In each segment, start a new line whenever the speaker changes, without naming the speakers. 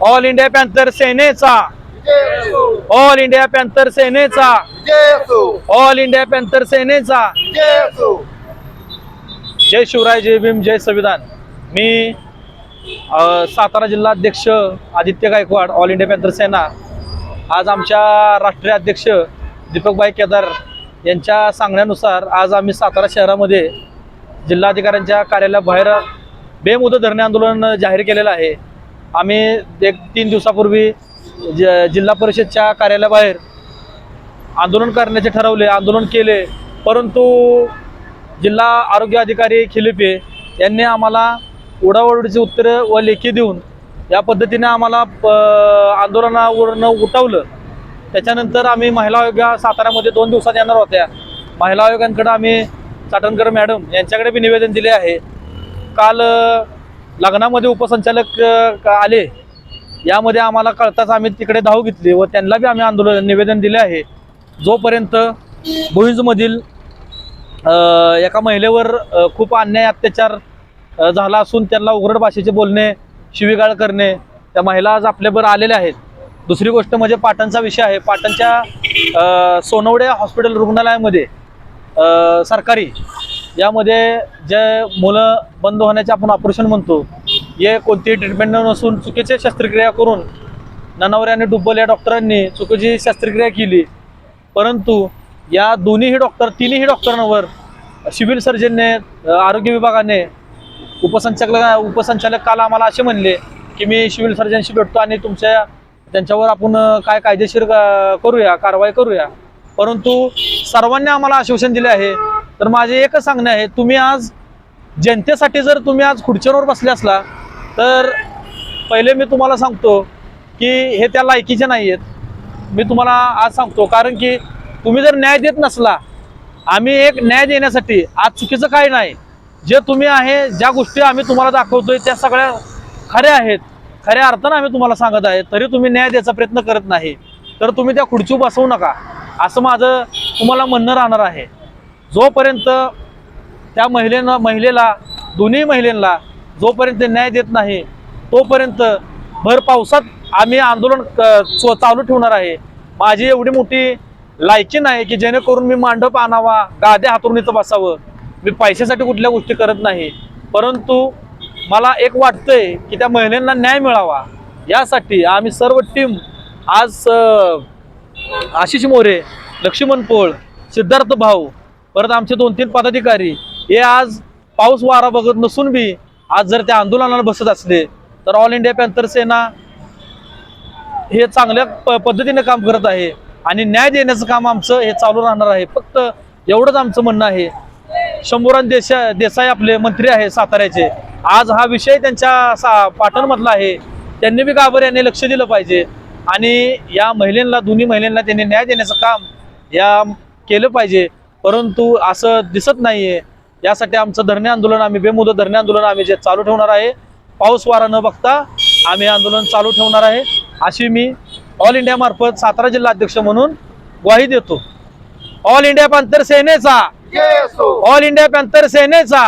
All India panther सेनेचा. All India panther सेनेचा. All India panther सेनेचा. जय शिवराय जय भीम जय संविधान. मी सातारा जिल्हा अध्यक्ष Aditya Gaikwad all India Panther Sena. आज आमच्या राष्ट्रीय अध्यक्ष दीपकबाई केदार यांच्या सांगण्यानुसार आज आम्ही सातारा शहरामध्ये जिल्हाधिकाऱ्यांच्या कार्यालयाबाहेर बेमुदत धरणे आंदोलन जाहीर केलेलं आहे. आम्ही एक तीन दिवसापूर्वी ज जिल्हा परिषदच्या कार्यालयाबाहेर आंदोलन करण्याचे ठरवले आंदोलन केले. परंतु जिल्हा आरोग्य अधिकारी खिलिपे यांनी आम्हाला उडावडीची उत्तरं व लेखी देऊन या पद्धतीने आम्हाला प आंदोलनावरनं उठवलं. त्याच्यानंतर आम्ही महिला आयोग साताऱ्यामध्ये दोन दिवसात येणार होत्या. महिला आयोगांकडं आम्ही चाटणकर मॅडम यांच्याकडे बी निवेदन दिले आहे. काल लग्नामध्ये उपसंचालक आले. यामध्ये आम्हाला कळताच आम्ही तिकडे धाव घेतली व त्यांना बी आम्ही आंदोलन निवेदन दिले आहे. जोपर्यंत भुईंजमधील एका महिलेवर खूप अन्याय अत्याचार झाला असून त्यांना उघड भाषेचे बोलणे शिवीगाळ करणे त्या महिला आज आपल्यावर आलेल्या आहेत. दुसरी गोष्ट म्हणजे पाटणचा विषय आहे. पाटणच्या सोनवडे हॉस्पिटल रुग्णालयामध्ये सरकारी यामध्ये जे मुलं बंद होण्याचे आपण ऑपरेशन म्हणतो हे कोणतीही ट्रीटमेंट नसून चुकीचे शस्त्रक्रिया करून ननावरे आणि डुब्बल या डॉक्टरांनी चुकीची शस्त्रक्रिया केली. परंतु या दोन्हीही डॉक्टर तिन्ही डॉक्टरांवर सिव्हिल सर्जनने आरोग्य विभागाने उपसंचालक उपसंचालक काल आम्हाला असे म्हणले की मी सिव्हिल सर्जनशी भेटतो आणि तुमच्या त्यांच्यावर आपण काय कायदेशीर करूया कारवाई करूया. परंतु सर्वांनी आम्हाला आश्वासन दिले आहे तर माझे एकच सांगणे आहे तुम्ही आज जनतेसाठी जर तुम्ही आज खुर्च्यांवर बसले असला तर पहिले मी तुम्हाला सांगतो की हे त्या लायकीचे नाही आहेत. मी तुम्हाला आज सांगतो कारण की तुम्ही जर न्याय देत नसला आम्ही एक न्याय देण्यासाठी आज चुकीचं काही नाही. जे तुम्ही आहे ज्या गोष्टी आम्ही तुम्हाला दाखवतोय त्या सगळ्या खऱ्या आहेत. खऱ्या अर्थानं आम्ही तुम्हाला सांगत आहे तरी तुम्ही न्याय द्यायचा प्रयत्न करत नाही. तर तुम्ही त्या खुर्ची बसवू नका. असं माझं तुम्हाला म्हणणं राहणार आहे. जोपर्यंत त्या महिलेनं महिलेला दोन्ही महिलेला जोपर्यंत न्याय देत नाही तोपर्यंत भर पावसात आम्ही आंदोलन क- चालू ठेवणार आहे. माझी एवढी मोठी लायकी नाही की जेणेकरून मी मांडप आणावा गाद्या हातरून बसावं. मी पैशासाठी कुठल्या गोष्टी करत नाही. परंतु मला एक वाटतंय की त्या महिलांना न्याय मिळावा. यासाठी आम्ही सर्व टीम आज आशिष मोरे लक्ष्मण पोळ सिद्धार्थ भाऊ परत आमचे दोन तीन पदाधिकारी. हे आज पाऊस वारा बघत नसून बी आज जर त्या आंदोलनाला बसत असले तर ऑल इंडिया पॅन्थर सेना हे चांगल्या प पद्धतीने काम करत आहे. आणि न्याय देण्याचं काम आमचं हे चालू राहणार आहे. फक्त एवढंच आमचं म्हणणं आहे. शंभूरान देशा देसाई आपले मंत्री आहे साताऱ्याचे. आज हा विषय त्यांच्या सा पाटणमधला आहे. त्यांनी बी गाबर यांनी लक्ष दिलं पाहिजे. आणि या महिलांना दोन्ही महिलांना त्यांनी न्याय देण्याचं काम या केलं पाहिजे. परंतु असं दिसत नाहीये. यासाठी आमचं धरणे आंदोलन आम्ही बेमुदत धरणे आंदोलन आम्ही जे चालू ठेवणार आहे पाऊस वारा न बघता आम्ही आंदोलन चालू ठेवणार आहे. अशी मी ऑल इंडिया मार्फत सातारा जिल्हा अध्यक्ष म्हणून ग्वाही देतो. ऑल इंडिया पॅन्थर सेनेचा. ऑल इंडिया पॅन्थर सेनेचा.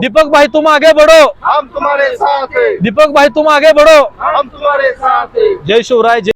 दीपक भाई तुम आगे बढ़ो.
हम तुम्हारे साथ हैं.
दीपक भाई तुम आगे बढ़ो.
हम तुम्हारे साथ हैं.
जय शिवराय जय